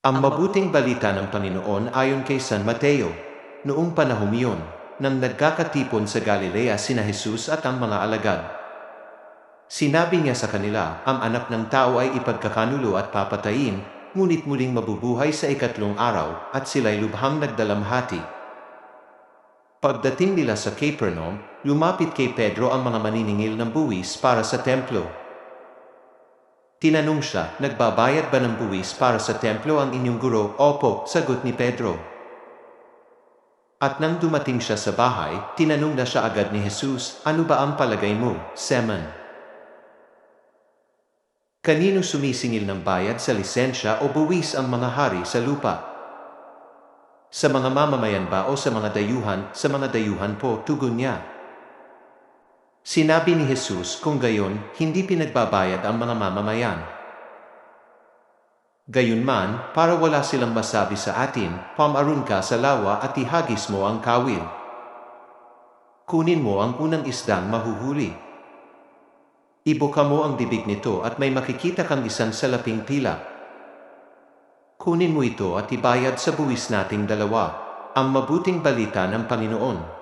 Ang mabuting balita ng Panginoon ayon kay San Mateo. Noong panahong iyon, nang nagkakatipon sa Galilea sina Jesus at ang mga alagad. Sinabi niya sa kanila, ang anak ng tao ay ipagkakanulo at papatayin, ngunit muling mabubuhay sa ikatlong araw, at sila'y lubhang nagdalamhati. Pagdating nila sa Capernaum, lumapit kay Pedro ang mga maniningil ng buwis para sa templo. Tinanong siya, nagbabayad ba ng buwis para sa templo ang inyong guro? Opo, sagot ni Pedro. At nang dumating siya sa bahay, tinanong na siya agad ni Jesus, ano ba ang palagay mo, Seman? Kanino sumisingil ng bayad sa lisensya o buwis ang mga hari sa lupa? Sa mga mamamayan ba o sa mga dayuhan? Sa mga dayuhan po, tugon niya. Sinabi ni Jesus, kung gayon, hindi pinagbabayad ang mga mamamayan. Gayunman, para wala silang masabi sa atin, pamarun ka sa lawa at ihagis mo ang kawil. Kunin mo ang unang isdang mahuhuli. Ibuka mo ang bibig nito at may makikita kang isang salaping pila. Kunin mo ito at ibayad sa buwis nating dalawa, ang mabuting balita ng Panginoon.